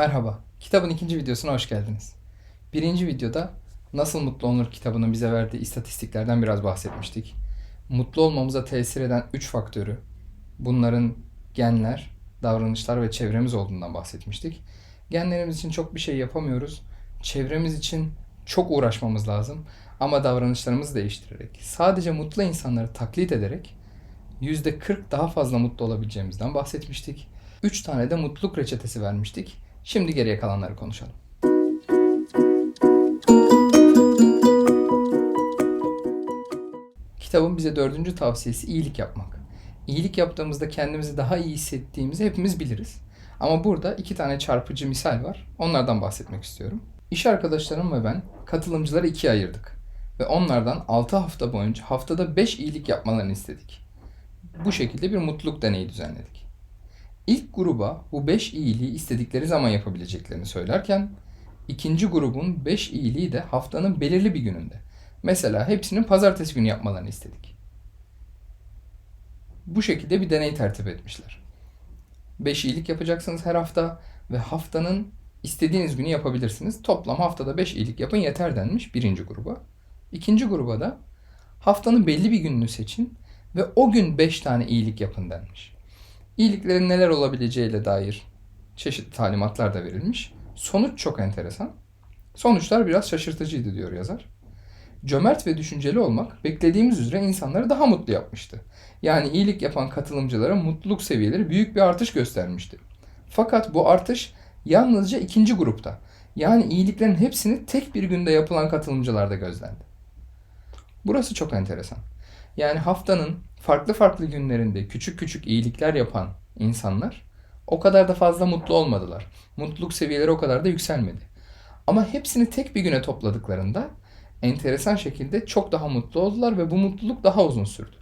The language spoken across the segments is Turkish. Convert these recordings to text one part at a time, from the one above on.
Merhaba, kitabın ikinci videosuna hoş geldiniz. Birinci videoda Nasıl Mutlu Olunur kitabının bize verdiği istatistiklerden biraz bahsetmiştik. Mutlu olmamıza tesir eden 3 faktörü, bunların genler, davranışlar ve çevremiz olduğundan bahsetmiştik. Genlerimiz için çok bir şey yapamıyoruz. Çevremiz için çok uğraşmamız lazım. Ama davranışlarımızı değiştirerek, sadece mutlu insanları taklit ederek %40 daha fazla mutlu olabileceğimizden bahsetmiştik. 3 tane de mutluluk reçetesi vermiştik. Şimdi geriye kalanları konuşalım. Kitabın bize dördüncü tavsiyesi iyilik yapmak. İyilik yaptığımızda kendimizi daha iyi hissettiğimizi hepimiz biliriz. Ama burada iki tane çarpıcı misal var. Onlardan bahsetmek istiyorum. İş arkadaşlarım ve ben katılımcıları ikiye ayırdık. Ve onlardan 6 hafta boyunca haftada 5 iyilik yapmalarını istedik. Bu şekilde bir mutluluk deneyi düzenledik. İlk gruba bu 5 iyiliği istedikleri zaman yapabileceklerini söylerken ikinci grubun 5 iyiliği de haftanın belirli bir gününde. Mesela hepsinin pazartesi günü yapmalarını istedik. Bu şekilde bir deney tertip etmişler. 5 iyilik yapacaksınız her hafta ve haftanın istediğiniz günü yapabilirsiniz. Toplam haftada 5 iyilik yapın yeter denmiş birinci gruba. İkinci gruba da haftanın belli bir gününü seçin ve o gün 5 tane iyilik yapın denmiş. İyiliklerin neler olabileceğiyle dair çeşitli talimatlar da verilmiş. Sonuç çok enteresan. Sonuçlar biraz şaşırtıcıydı diyor yazar. Cömert ve düşünceli olmak beklediğimiz üzere insanları daha mutlu yapmıştı. Yani iyilik yapan katılımcılara mutluluk seviyeleri büyük bir artış göstermişti. Fakat bu artış yalnızca ikinci grupta. Yani iyiliklerin hepsini tek bir günde yapılan katılımcılarda gözlendi. Burası çok enteresan. Yani haftanın farklı farklı günlerinde küçük küçük iyilikler yapan insanlar o kadar da fazla mutlu olmadılar. Mutluluk seviyeleri o kadar da yükselmedi. Ama hepsini tek bir güne topladıklarında enteresan şekilde çok daha mutlu oldular ve bu mutluluk daha uzun sürdü.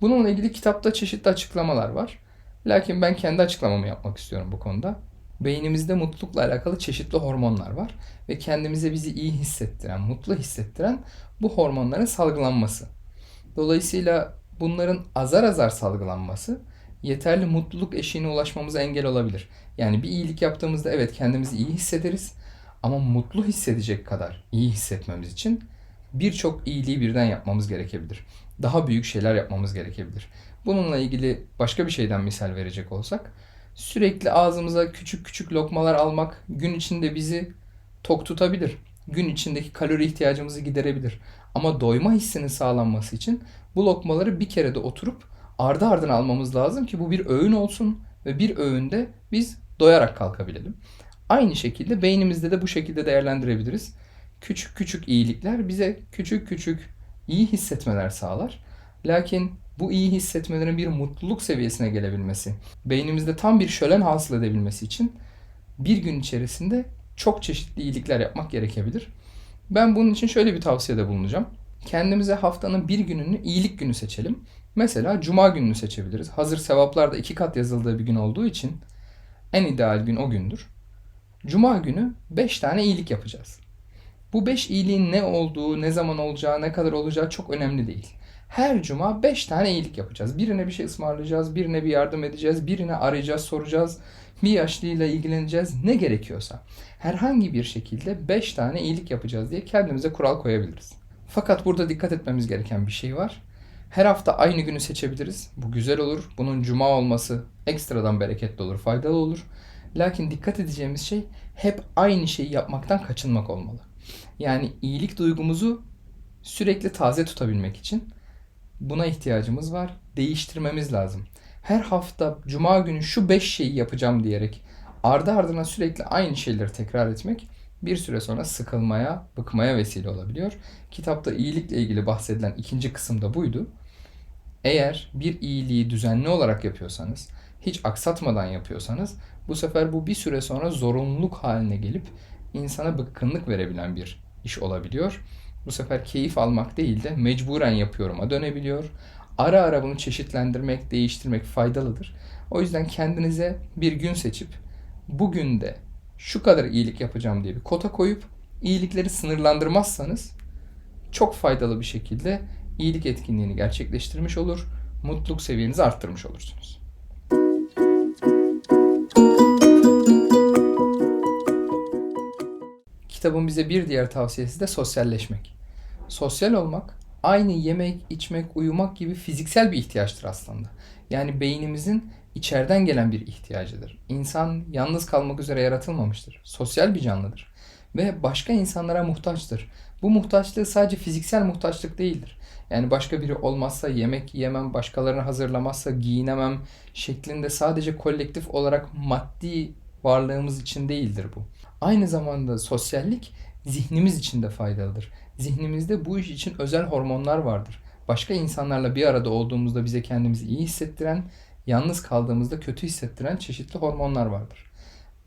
Bununla ilgili kitapta çeşitli açıklamalar var. Lakin ben kendi açıklamamı yapmak istiyorum bu konuda. Beynimizde mutlulukla alakalı çeşitli hormonlar var ve kendimize bizi iyi hissettiren, mutlu hissettiren bu hormonların salgılanması. Dolayısıyla bunların azar azar salgılanması yeterli mutluluk eşiğine ulaşmamıza engel olabilir. Yani bir iyilik yaptığımızda evet kendimizi iyi hissederiz ama mutlu hissedecek kadar iyi hissetmemiz için birçok iyiliği birden yapmamız gerekebilir. Daha büyük şeyler yapmamız gerekebilir. Bununla ilgili başka bir şeyden misal verecek olsak sürekli ağzımıza küçük küçük lokmalar almak gün içinde bizi tok tutabilir. Gün içindeki kalori ihtiyacımızı giderebilir. Ama doyma hissinin sağlanması için bu lokmaları bir kere de oturup ardı ardına almamız lazım ki bu bir öğün olsun ve bir öğünde biz doyarak kalkabilelim. Aynı şekilde beynimizde de bu şekilde değerlendirebiliriz. Küçük küçük iyilikler bize küçük küçük iyi hissetmeler sağlar. Lakin bu iyi hissetmelerin bir mutluluk seviyesine gelebilmesi, beynimizde tam bir şölen hasıl edebilmesi için bir gün içerisinde çok çeşitli iyilikler yapmak gerekebilir. Ben bunun için şöyle bir tavsiyede bulunacağım. Kendimize haftanın bir gününü iyilik günü seçelim. Mesela cuma gününü seçebiliriz. Hazır sevaplarda iki kat yazıldığı bir gün olduğu için en ideal gün o gündür. Cuma günü 5 tane iyilik yapacağız. Bu 5 iyiliğin ne olduğu, ne zaman olacağı, ne kadar olacağı çok önemli değil. Her cuma 5 tane iyilik yapacağız. Birine bir şey ısmarlayacağız, birine bir yardım edeceğiz, birine arayacağız, soracağız, bir yaşlıyla ilgileneceğiz, ne gerekiyorsa. Herhangi bir şekilde 5 tane iyilik yapacağız diye kendimize kural koyabiliriz. Fakat burada dikkat etmemiz gereken bir şey var. Her hafta aynı günü seçebiliriz. Bu güzel olur. Bunun cuma olması ekstradan bereketli olur, faydalı olur. Lakin dikkat edeceğimiz şey hep aynı şeyi yapmaktan kaçınmak olmalı. Yani iyilik duygumuzu sürekli taze tutabilmek için buna ihtiyacımız var. Değiştirmemiz lazım. Her hafta cuma günü şu 5 şeyi yapacağım diyerek ardı ardına sürekli aynı şeyleri tekrar etmek bir süre sonra sıkılmaya, bıkmaya vesile olabiliyor. Kitapta iyilikle ilgili bahsedilen ikinci kısım da buydu. Eğer bir iyiliği düzenli olarak yapıyorsanız, hiç aksatmadan yapıyorsanız bu sefer bu bir süre sonra zorunluluk haline gelip insana bıkkınlık verebilen bir iş olabiliyor. Bu sefer keyif almak değil de mecburen yapıyorum'a dönebiliyor. Ara ara bunu çeşitlendirmek, değiştirmek faydalıdır. O yüzden kendinize bir gün seçip bugün de şu kadar iyilik yapacağım diye bir kota koyup iyilikleri sınırlandırmazsanız çok faydalı bir şekilde iyilik etkinliğini gerçekleştirmiş olur, mutluluk seviyenizi arttırmış olursunuz. Kitabın bize bir diğer tavsiyesi de sosyalleşmek. Sosyal olmak aynı yemek, içmek, uyumak gibi fiziksel bir ihtiyaçtır aslında. Yani beynimizin içeriden gelen bir ihtiyacıdır. İnsan yalnız kalmak üzere yaratılmamıştır. Sosyal bir canlıdır ve başka insanlara muhtaçtır. Bu muhtaçlığı sadece fiziksel muhtaçlık değildir. Yani başka biri olmazsa yemek yemem, başkalarını hazırlamazsa giyinemem şeklinde sadece kolektif olarak maddi varlığımız için değildir bu. Aynı zamanda sosyallik zihnimiz için de faydalıdır. Zihnimizde bu iş için özel hormonlar vardır. Başka insanlarla bir arada olduğumuzda bize kendimizi iyi hissettiren, yalnız kaldığımızda kötü hissettiren çeşitli hormonlar vardır.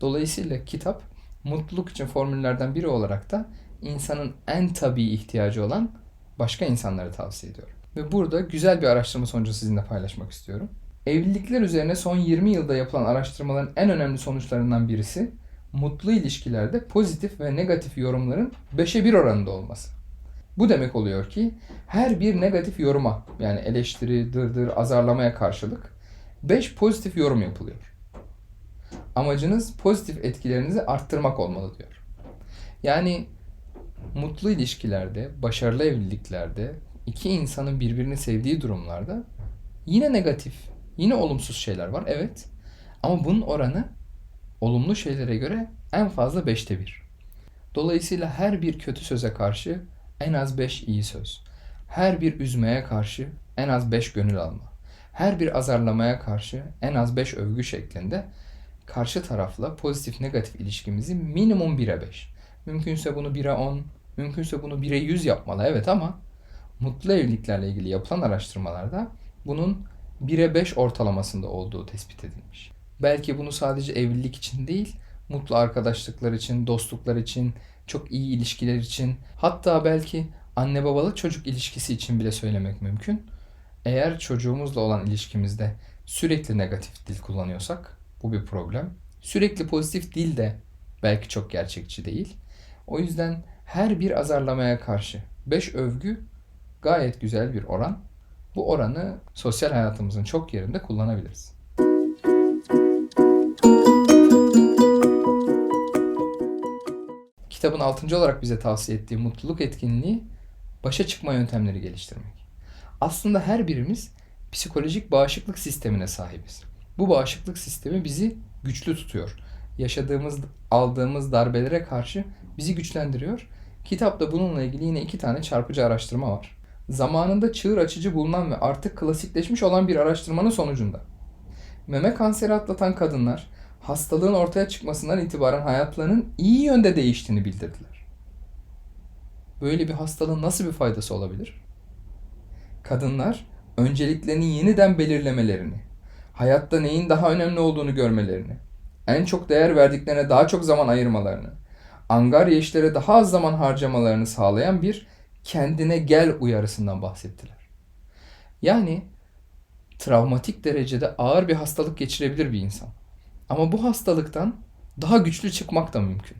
Dolayısıyla kitap mutluluk için formüllerden biri olarak da insanın en tabii ihtiyacı olan başka insanları tavsiye ediyorum. Ve burada güzel bir araştırma sonucu sizinle paylaşmak istiyorum. Evlilikler üzerine son 20 yılda yapılan araştırmaların en önemli sonuçlarından birisi mutlu ilişkilerde pozitif ve negatif yorumların 5'e 1 oranında olması. Bu demek oluyor ki her bir negatif yoruma yani eleştiri, dırdır, azarlamaya karşılık 5 pozitif yorum yapılıyor. Amacınız pozitif etkilerinizi arttırmak olmalı diyor. Yani mutlu ilişkilerde, başarılı evliliklerde, iki insanın birbirini sevdiği durumlarda yine negatif, yine olumsuz şeyler var evet. Ama bunun oranı olumlu şeylere göre en fazla 5'te 1. Dolayısıyla her bir kötü söze karşı en az 5 iyi söz. Her bir üzmeye karşı en az 5 gönül alma. Her bir azarlamaya karşı en az 5 övgü şeklinde karşı tarafla pozitif negatif ilişkimizi minimum 1'e 5. Mümkünse bunu 1'e 10, mümkünse bunu 1'e 100 yapmalı evet ama mutlu evliliklerle ilgili yapılan araştırmalarda bunun 1'e 5 ortalamasında olduğu tespit edilmiş. Belki bunu sadece evlilik için değil, mutlu arkadaşlıklar için, dostluklar için, çok iyi ilişkiler için, hatta belki anne babalı çocuk ilişkisi için bile söylemek mümkün. Eğer çocuğumuzla olan ilişkimizde sürekli negatif dil kullanıyorsak bu bir problem. Sürekli pozitif dil de belki çok gerçekçi değil. O yüzden her bir azarlamaya karşı 5 övgü gayet güzel bir oran. Bu oranı sosyal hayatımızın çok yerinde kullanabiliriz. Kitabın 6. olarak bize tavsiye ettiği mutluluk etkinliği başa çıkma yöntemleri geliştirmek. Aslında her birimiz psikolojik bağışıklık sistemine sahibiz. Bu bağışıklık sistemi bizi güçlü tutuyor. Yaşadığımız, aldığımız darbelere karşı bizi güçlendiriyor. Kitapta bununla ilgili yine iki tane çarpıcı araştırma var. Zamanında çığır açıcı bulunan ve artık klasikleşmiş olan bir araştırmanın sonucunda meme kanseri atlatan kadınlar hastalığın ortaya çıkmasından itibaren hayatlarının iyi yönde değiştiğini bildirdiler. Böyle bir hastalığın nasıl bir faydası olabilir? Kadınlar önceliklerini yeniden belirlemelerini, hayatta neyin daha önemli olduğunu görmelerini, en çok değer verdiklerine daha çok zaman ayırmalarını, angarya işlere daha az zaman harcamalarını sağlayan bir kendine gel uyarısından bahsettiler. Yani travmatik derecede ağır bir hastalık geçirebilir bir insan. Ama bu hastalıktan daha güçlü çıkmak da mümkün.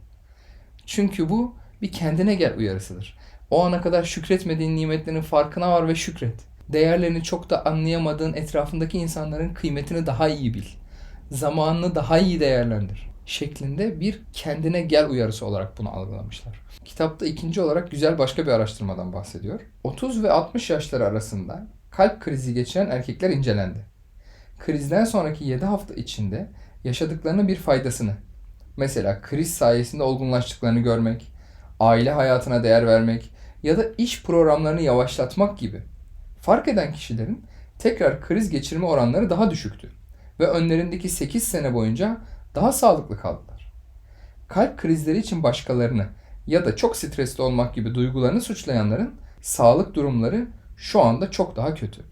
Çünkü bu bir kendine gel uyarısıdır. O ana kadar şükretmediğin nimetlerin farkına var ve şükret. Değerlerini çok da anlayamadığın etrafındaki insanların kıymetini daha iyi bil. Zamanını daha iyi değerlendir şeklinde bir kendine gel uyarısı olarak bunu algılamışlar. Kitapta ikinci olarak güzel başka bir araştırmadan bahsediyor. 30 ve 60 yaşları arasında kalp krizi geçiren erkekler incelendi. Krizden sonraki 7 hafta içinde yaşadıklarının bir faydasını, mesela kriz sayesinde olgunlaştıklarını görmek, aile hayatına değer vermek ya da iş programlarını yavaşlatmak gibi fark eden kişilerin tekrar kriz geçirme oranları daha düşüktü ve önlerindeki 8 sene boyunca daha sağlıklı kaldılar. Kalp krizleri için başkalarını ya da çok stresli olmak gibi duygularını suçlayanların sağlık durumları şu anda çok daha kötü.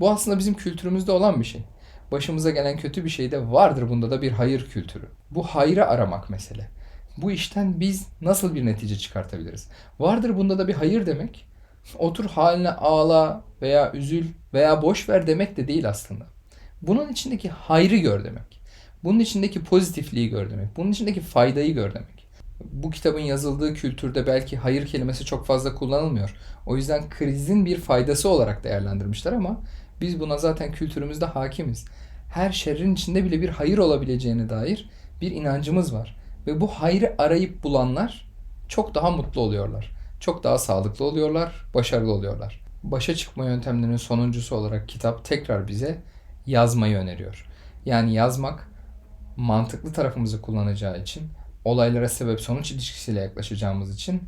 Bu aslında bizim kültürümüzde olan bir şey. Başımıza gelen kötü bir şey de vardır bunda da bir hayır kültürü. Bu hayrı aramak mesele. Bu işten biz nasıl bir netice çıkartabiliriz? Vardır bunda da bir hayır demek. Otur haline ağla veya üzül veya boş ver demek de değil aslında. Bunun içindeki hayrı gör demek. Bunun içindeki pozitifliği gör demek. Bunun içindeki faydayı gör demek bu kitabın yazıldığı kültürde belki hayır kelimesi çok fazla kullanılmıyor. O yüzden krizin bir faydası olarak değerlendirmişler ama biz buna zaten kültürümüzde hakimiz. Her şerrin içinde bile bir hayır olabileceğine dair bir inancımız var. Ve bu hayrı arayıp bulanlar çok daha mutlu oluyorlar. Çok daha sağlıklı oluyorlar, başarılı oluyorlar. Başa çıkma yöntemlerinin sonuncusu olarak kitap tekrar bize yazmayı öneriyor. Yani yazmak mantıklı tarafımızı kullanacağı için, olaylara sebep sonuç ilişkisiyle yaklaşacağımız için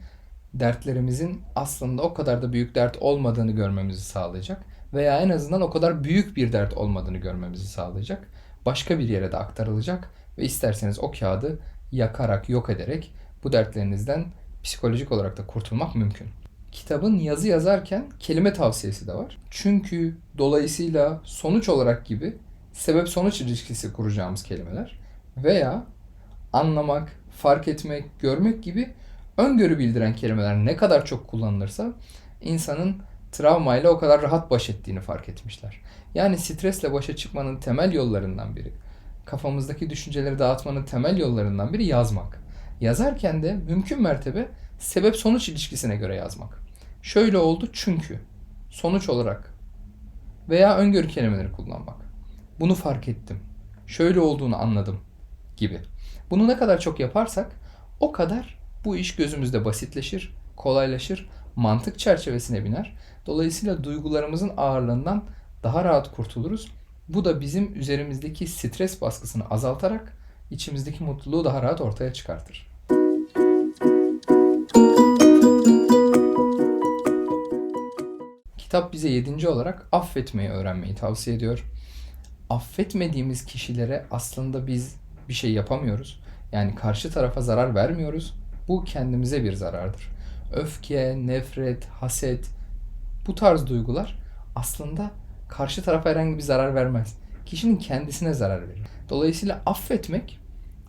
dertlerimizin aslında o kadar da büyük dert olmadığını görmemizi sağlayacak veya en azından o kadar büyük bir dert olmadığını görmemizi sağlayacak. Başka bir yere de aktarılacak ve isterseniz o kağıdı yakarak, yok ederek bu dertlerinizden psikolojik olarak da kurtulmak mümkün. Kitabın yazı yazarken kelime tavsiyesi de var. Çünkü dolayısıyla sonuç olarak gibi sebep sonuç ilişkisi kuracağımız kelimeler veya anlamak, fark etmek, görmek gibi öngörü bildiren kelimeler ne kadar çok kullanılırsa insanın travmayla o kadar rahat baş ettiğini fark etmişler. Yani stresle başa çıkmanın temel yollarından biri, kafamızdaki düşünceleri dağıtmanın temel yollarından biri yazmak. Yazarken de mümkün mertebe sebep sonuç ilişkisine göre yazmak. Şöyle oldu çünkü sonuç olarak veya öngörü kelimeleri kullanmak. Bunu fark ettim. Şöyle olduğunu anladım gibi. Bunu ne kadar çok yaparsak o kadar bu iş gözümüzde basitleşir, kolaylaşır, mantık çerçevesine biner. Dolayısıyla duygularımızın ağırlığından daha rahat kurtuluruz. Bu da bizim üzerimizdeki stres baskısını azaltarak içimizdeki mutluluğu daha rahat ortaya çıkartır. Kitap bize yedinci olarak affetmeyi öğrenmeyi tavsiye ediyor. Affetmediğimiz kişilere aslında biz bir şey yapamıyoruz. Yani karşı tarafa zarar vermiyoruz. Bu kendimize bir zarardır. Öfke, nefret, haset bu tarz duygular aslında karşı tarafa herhangi bir zarar vermez. Kişinin kendisine zarar verir. Dolayısıyla affetmek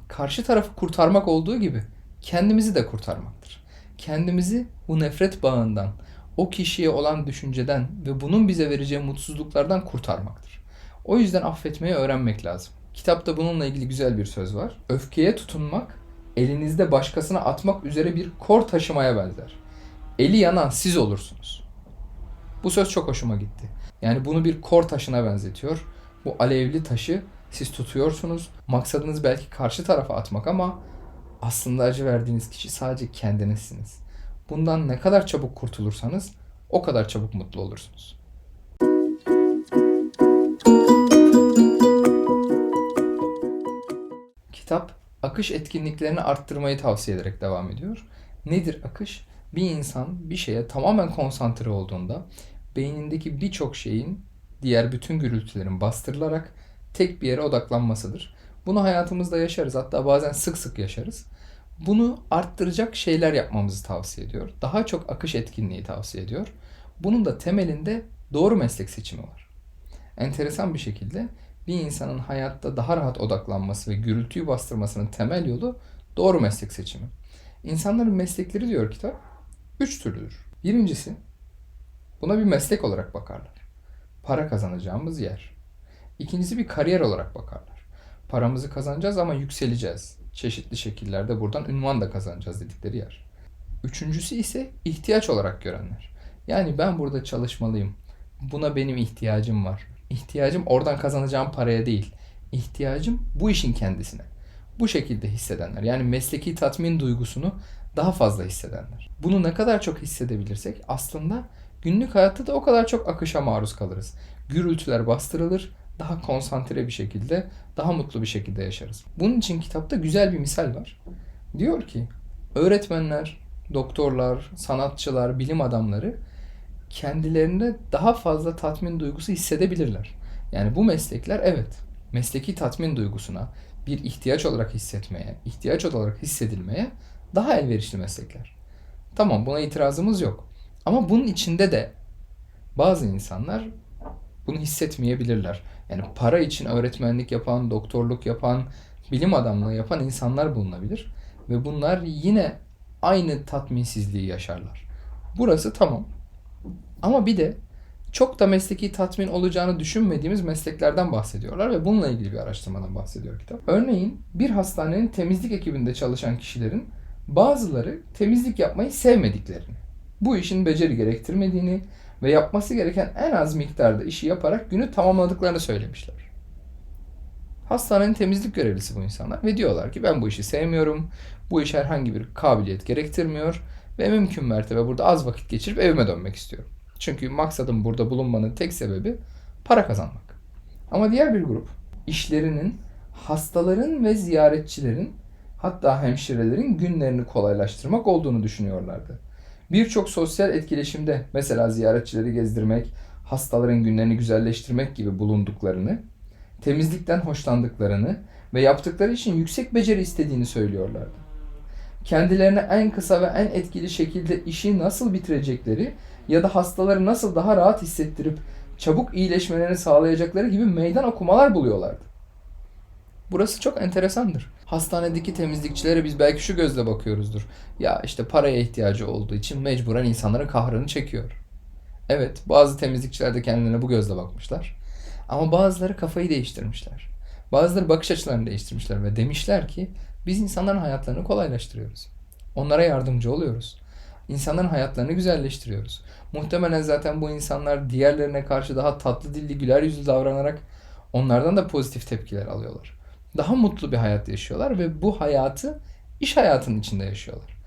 karşı tarafı kurtarmak olduğu gibi kendimizi de kurtarmaktır. Kendimizi bu nefret bağından, o kişiye olan düşünceden ve bunun bize vereceği mutsuzluklardan kurtarmaktır. O yüzden affetmeyi öğrenmek lazım. Kitapta bununla ilgili güzel bir söz var. Öfkeye tutunmak elinizde başkasına atmak üzere bir kor taşımaya benzer. Eli yanan siz olursunuz. Bu söz çok hoşuma gitti. Yani bunu bir kor taşına benzetiyor. Bu alevli taşı siz tutuyorsunuz. Maksadınız belki karşı tarafa atmak ama aslında acı verdiğiniz kişi sadece kendinizsiniz. Bundan ne kadar çabuk kurtulursanız o kadar çabuk mutlu olursunuz. Kitap akış etkinliklerini arttırmayı tavsiye ederek devam ediyor. Nedir akış? Bir insan bir şeye tamamen konsantre olduğunda beynindeki birçok şeyin diğer bütün gürültülerin bastırılarak tek bir yere odaklanmasıdır. Bunu hayatımızda yaşarız. Hatta bazen sık sık yaşarız. Bunu arttıracak şeyler yapmamızı tavsiye ediyor. Daha çok akış etkinliği tavsiye ediyor. Bunun da temelinde doğru meslek seçimi var. Enteresan bir şekilde bir insanın hayatta daha rahat odaklanması ve gürültüyü bastırmasının temel yolu doğru meslek seçimi. İnsanların meslekleri diyor kitap, üç türlüdür. Birincisi, buna bir meslek olarak bakarlar. Para kazanacağımız yer. İkincisi bir kariyer olarak bakarlar. Paramızı kazanacağız ama yükseleceğiz. Çeşitli şekillerde buradan ünvan da kazanacağız dedikleri yer. Üçüncüsü ise ihtiyaç olarak görenler. Yani ben burada çalışmalıyım. Buna benim ihtiyacım var. İhtiyacım oradan kazanacağım paraya değil. İhtiyacım bu işin kendisine. Bu şekilde hissedenler. Yani mesleki tatmin duygusunu daha fazla hissedenler. Bunu ne kadar çok hissedebilirsek aslında günlük hayatta da o kadar çok akışa maruz kalırız. Gürültüler bastırılır, daha konsantre bir şekilde, daha mutlu bir şekilde yaşarız. Bunun için kitapta güzel bir misal var. Diyor ki, öğretmenler, doktorlar, sanatçılar, bilim adamları kendilerinde daha fazla tatmin duygusu hissedebilirler. Yani bu meslekler evet, mesleki tatmin duygusuna, bir ihtiyaç olarak hissetmeye, ihtiyaç olarak hissedilmeye daha elverişli meslekler. Tamam buna itirazımız yok. Ama bunun içinde de bazı insanlar bunu hissetmeyebilirler. Yani para için öğretmenlik yapan, doktorluk yapan, bilim adamlığı yapan insanlar bulunabilir. Ve bunlar yine aynı tatminsizliği yaşarlar. Burası tamam. Ama bir de çok da mesleki tatmin olacağını düşünmediğimiz mesleklerden bahsediyorlar ve bununla ilgili bir araştırmadan bahsediyor kitap. Örneğin bir hastanenin temizlik ekibinde çalışan kişilerin bazıları temizlik yapmayı sevmediklerini, bu işin beceri gerektirmediğini ve yapması gereken en az miktarda işi yaparak günü tamamladıklarını söylemişler. Hastanenin temizlik görevlisi bu insanlar ve diyorlar ki ben bu işi sevmiyorum. Bu iş herhangi bir kabiliyet gerektirmiyor ve mümkün mertebe burada az vakit geçirip evime dönmek istiyorum. Çünkü maksadım burada bulunmanın tek sebebi para kazanmak. Ama diğer bir grup işlerinin hastaların ve ziyaretçilerin hatta hemşirelerin günlerini kolaylaştırmak olduğunu düşünüyorlardı. Birçok sosyal etkileşimde mesela ziyaretçileri gezdirmek, hastaların günlerini güzelleştirmek gibi bulunduklarını, temizlikten hoşlandıklarını ve yaptıkları için yüksek beceri istediğini söylüyorlardı. Kendilerine en kısa ve en etkili şekilde işi nasıl bitirecekleri ya da hastaları nasıl daha rahat hissettirip çabuk iyileşmelerini sağlayacakları gibi meydan okumalar buluyorlardı. Burası çok enteresandır. Hastanedeki temizlikçilere biz belki şu gözle bakıyoruzdur. Ya işte paraya ihtiyacı olduğu için mecburen insanların kahrını çekiyor. Evet, bazı temizlikçiler de kendilerine bu gözle bakmışlar. Ama bazıları kafayı değiştirmişler. Bazıları bakış açılarını değiştirmişler ve demişler ki biz insanların hayatlarını kolaylaştırıyoruz. Onlara yardımcı oluyoruz. İnsanların hayatlarını güzelleştiriyoruz. Muhtemelen zaten bu insanlar diğerlerine karşı daha tatlı dilli, güler yüzlü davranarak onlardan da pozitif tepkiler alıyorlar. Daha mutlu bir hayat yaşıyorlar ve bu hayatı iş hayatının içinde yaşıyorlar.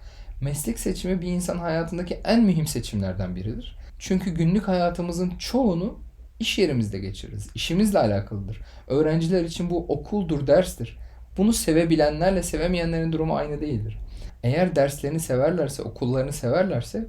Meslek seçimi bir insan hayatındaki en mühim seçimlerden biridir. Çünkü günlük hayatımızın çoğunu iş yerimizde geçiririz. İşimizle alakalıdır. Öğrenciler için bu okuldur, derstir. Bunu sevebilenlerle sevemeyenlerin durumu aynı değildir. Eğer derslerini severlerse, okullarını severlerse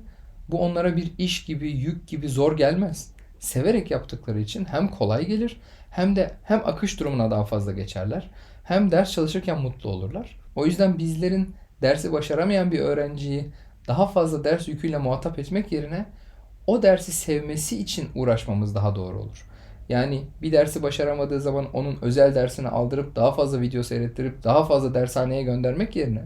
bu onlara bir iş gibi, yük gibi zor gelmez. Severek yaptıkları için hem kolay gelir hem de hem akış durumuna daha fazla geçerler hem ders çalışırken mutlu olurlar. O yüzden bizlerin dersi başaramayan bir öğrenciyi daha fazla ders yüküyle muhatap etmek yerine o dersi sevmesi için uğraşmamız daha doğru olur. Yani bir dersi başaramadığı zaman onun özel dersini aldırıp daha fazla video seyrettirip daha fazla dershaneye göndermek yerine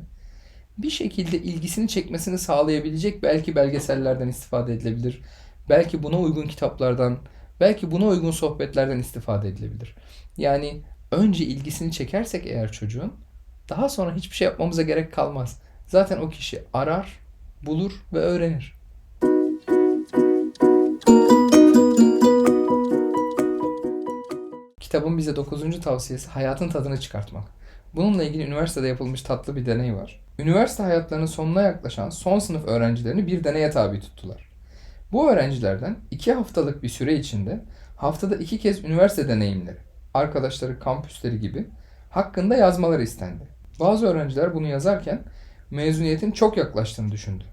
bir şekilde ilgisini çekmesini sağlayabilecek belki belgesellerden istifade edilebilir. Belki buna uygun kitaplardan, belki buna uygun sohbetlerden istifade edilebilir. Yani önce ilgisini çekersek eğer çocuğun daha sonra hiçbir şey yapmamıza gerek kalmaz. Zaten o kişi arar, bulur ve öğrenir. Kitabın bize 9. tavsiyesi hayatın tadını çıkartmak. Bununla ilgili üniversitede yapılmış tatlı bir deney var. Üniversite hayatlarının sonuna yaklaşan son sınıf öğrencilerini bir deneye tabi tuttular. Bu öğrencilerden 2 haftalık bir süre içinde haftada 2 kez üniversite deneyimleri, arkadaşları, kampüsleri gibi hakkında yazmaları istendi. Bazı öğrenciler bunu yazarken mezuniyetin çok yaklaştığını düşündü.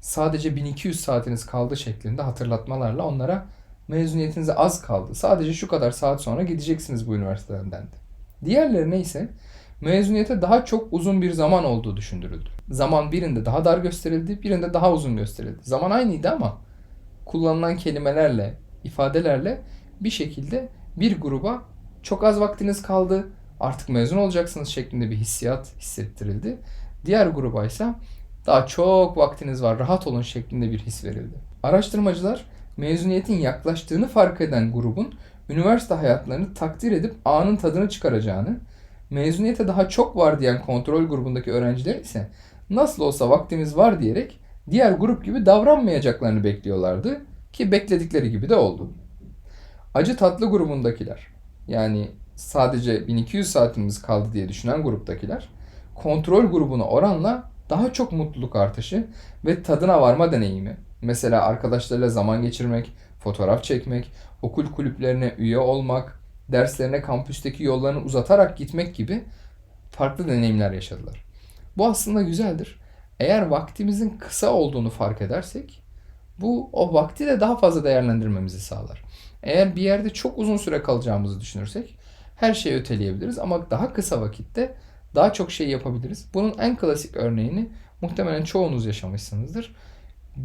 Sadece 1200 saatiniz kaldı şeklinde hatırlatmalarla onlara mezuniyetinize az kaldı. Sadece şu kadar saat sonra gideceksiniz bu üniversiteden dendi. Diğerlerine ise mezuniyete daha çok uzun bir zaman olduğu düşündürüldü. Zaman birinde daha dar gösterildi, birinde daha uzun gösterildi. Zaman aynıydı ama kullanılan kelimelerle, ifadelerle bir şekilde bir gruba çok az vaktiniz kaldı, artık mezun olacaksınız şeklinde bir hissiyat hissettirildi. Diğer gruba ise daha çok vaktiniz var, rahat olun şeklinde bir his verildi. Araştırmacılar mezuniyetin yaklaştığını fark eden grubun üniversite hayatlarını takdir edip anın tadını çıkaracağını, mezuniyete daha çok var diyen kontrol grubundaki öğrenciler ise nasıl olsa vaktimiz var diyerek diğer grup gibi davranmayacaklarını bekliyorlardı ki bekledikleri gibi de oldu. Acı tatlı grubundakiler yani sadece 1200 saatimiz kaldı diye düşünen gruptakiler kontrol grubuna oranla daha çok mutluluk artışı ve tadına varma deneyimi. Mesela arkadaşlarıyla zaman geçirmek, fotoğraf çekmek, okul kulüplerine üye olmak, derslerine kampüsteki yollarını uzatarak gitmek gibi farklı deneyimler yaşadılar. Bu aslında güzeldir. Eğer vaktimizin kısa olduğunu fark edersek bu o vakti de daha fazla değerlendirmemizi sağlar. Eğer bir yerde çok uzun süre kalacağımızı düşünürsek her şeyi öteleyebiliriz ama daha kısa vakitte daha çok şey yapabiliriz. Bunun en klasik örneğini muhtemelen çoğunuz yaşamışsınızdır.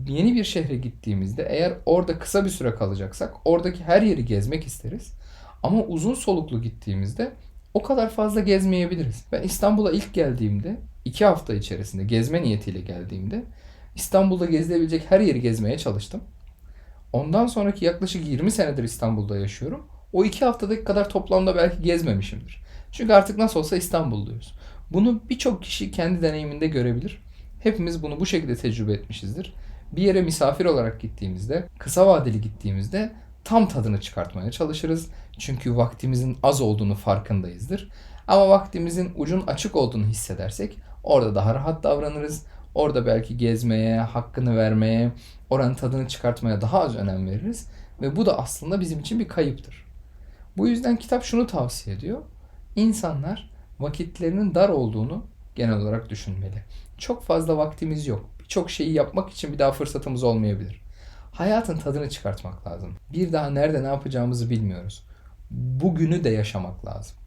Yeni bir şehre gittiğimizde eğer orada kısa bir süre kalacaksak oradaki her yeri gezmek isteriz. Ama uzun soluklu gittiğimizde o kadar fazla gezmeyebiliriz. Ben İstanbul'a ilk geldiğimde iki hafta içerisinde gezme niyetiyle geldiğimde İstanbul'da gezilebilecek her yeri gezmeye çalıştım. Ondan sonraki yaklaşık 20 senedir İstanbul'da yaşıyorum. O iki haftadaki kadar toplamda belki gezmemişimdir. Çünkü artık nasıl olsa İstanbul'dayız. Bunu birçok kişi kendi deneyiminde görebilir. Hepimiz bunu bu şekilde tecrübe etmişizdir. Bir yere misafir olarak gittiğimizde, kısa vadeli gittiğimizde tam tadını çıkartmaya çalışırız. Çünkü vaktimizin az olduğunu farkındayızdır. Ama vaktimizin ucun açık olduğunu hissedersek orada daha rahat davranırız. Orada belki gezmeye, hakkını vermeye, oranın tadını çıkartmaya daha az önem veririz. Ve bu da aslında bizim için bir kayıptır. Bu yüzden kitap şunu tavsiye ediyor. İnsanlar vakitlerinin dar olduğunu genel olarak düşünmeli. Çok fazla vaktimiz yok. Birçok şeyi yapmak için bir daha fırsatımız olmayabilir. Hayatın tadını çıkartmak lazım. Bir daha nerede ne yapacağımızı bilmiyoruz. Bugünü de yaşamak lazım.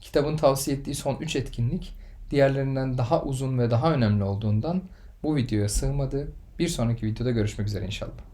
Kitabın tavsiye ettiği son 3 etkinlik diğerlerinden daha uzun ve daha önemli olduğundan bu videoya sığmadı. Bir sonraki videoda görüşmek üzere inşallah.